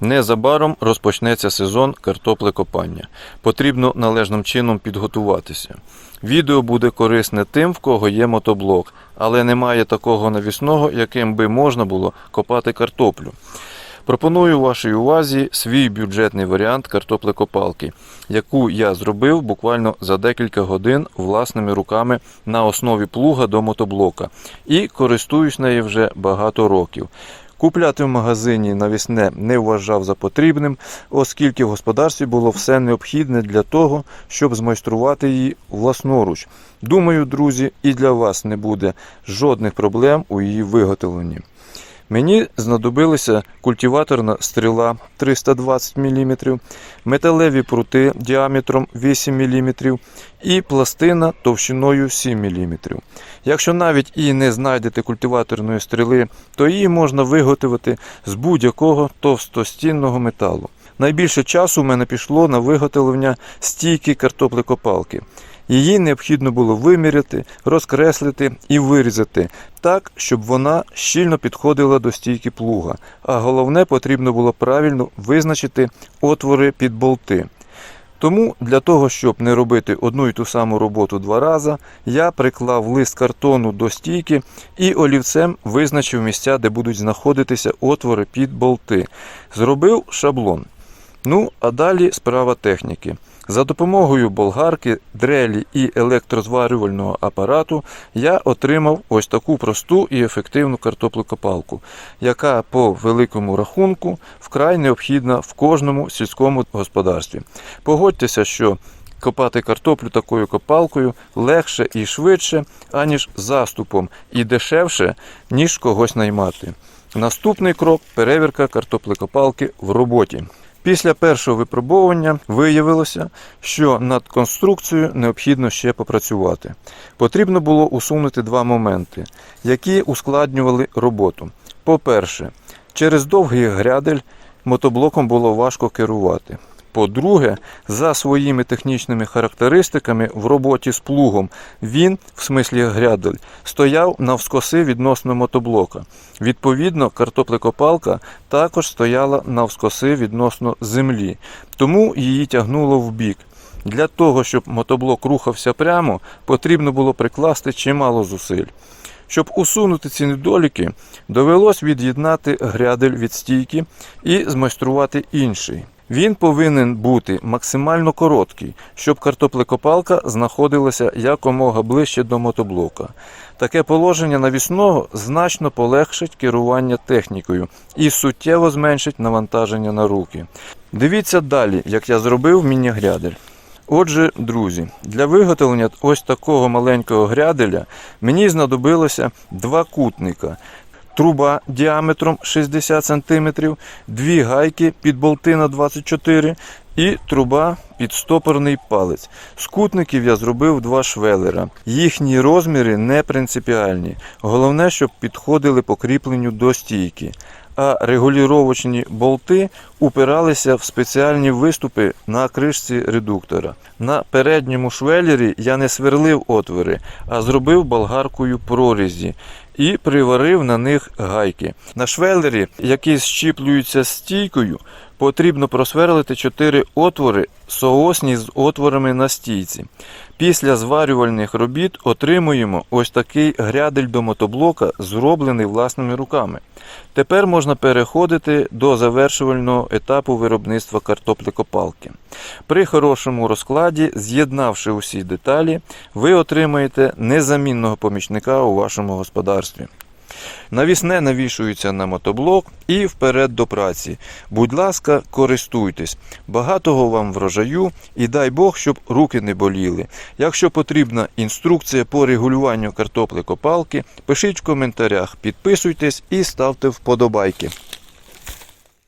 Незабаром розпочнеться сезон картоплекопання. Потрібно належним чином підготуватися. Відео буде корисне тим, в кого є мотоблок, але немає такого навісного, яким би можна було копати картоплю. Пропоную вашій увазі свій бюджетний варіант картоплекопалки, яку я зробив буквально за декілька годин власними руками на основі плуга до мотоблока і користуюсь нею вже багато років. Купляти в магазині навісне не вважав за потрібним, оскільки в господарстві було все необхідне для того, щоб змайструвати її власноруч. Думаю, друзі, і для вас не буде жодних проблем у її виготовленні. Мені знадобилася культиваторна стріла 320 мм, металеві прути діаметром 8 мм і пластина товщиною 7 мм. Якщо навіть і не знайдете культиваторної стріли, то її можна виготовити з будь-якого товстостінного металу. Найбільше часу в мене пішло на виготовлення стійки картоплекопалки. Її необхідно було виміряти, розкреслити і вирізати так, щоб вона щільно підходила до стійки плуга. А головне потрібно було правильно визначити отвори під болти. Тому для того, щоб не робити одну і ту саму роботу два рази, я приклав лист картону до стійки і олівцем визначив місця, де будуть знаходитися отвори під болти. Зробив шаблон. Ну, а далі справа техніки. За допомогою болгарки, дрелі і електрозварювального апарату я отримав ось таку просту і ефективну картоплекопалку, яка по великому рахунку вкрай необхідна в кожному сільському господарстві. Погодьтеся, що копати картоплю такою копалкою легше і швидше, аніж заступом, і дешевше, ніж когось наймати. Наступний крок перевірка картоплекопалки в роботі. Після першого випробовування виявилося, що над конструкцією необхідно ще попрацювати. Потрібно було усунути два моменти, які ускладнювали роботу. По-перше, через довгий грядель мотоблоком було важко керувати. По-друге, за своїми технічними характеристиками в роботі з плугом він, в смислі грядель, стояв навскоси відносно мотоблока. Відповідно, картоплекопалка також стояла навскоси відносно землі, тому її тягнуло в бік. Для того, щоб мотоблок рухався прямо, потрібно було прикласти чимало зусиль. Щоб усунути ці недоліки, довелось від'єднати грядель від стійки і змайструвати інший. Він повинен бути максимально короткий, щоб картоплекопалка знаходилася якомога ближче до мотоблока. Таке положення навісного значно полегшить керування технікою і суттєво зменшить навантаження на руки. Дивіться далі, як я зробив міні-грядель. Отже, друзі, для виготовлення ось такого маленького гряделя мені знадобилося два кутника. Труба діаметром 60 см, дві гайки під болти на 24 і труба під стопорний палець. З кутників я зробив два швелера. Їхні розміри не принципіальні. Головне, щоб підходили по кріпленню до стійки. А регулювачні болти упиралися в спеціальні виступи на кришці редуктора. На передньому швелері я не сверлив отвори, а зробив болгаркою прорізі і приварив на них гайки. На швелері, які щіплюються стійкою, потрібно просверлити 4 отвори, соосні з отворами на стійці. Після зварювальних робіт отримуємо ось такий грядель до мотоблока, зроблений власними руками. Тепер можна переходити до завершувального етапу виробництва картоплекопалки. При хорошому розкладі, з'єднавши усі деталі, ви отримаєте незамінного помічника у вашому господарстві. Навісне навішується на мотоблок і вперед до праці. Будь ласка, користуйтесь. Багатого вам врожаю і дай Бог, щоб руки не боліли. Якщо потрібна інструкція по регулюванню картоплекопалки, пишіть в коментарях, підписуйтесь і ставте вподобайки.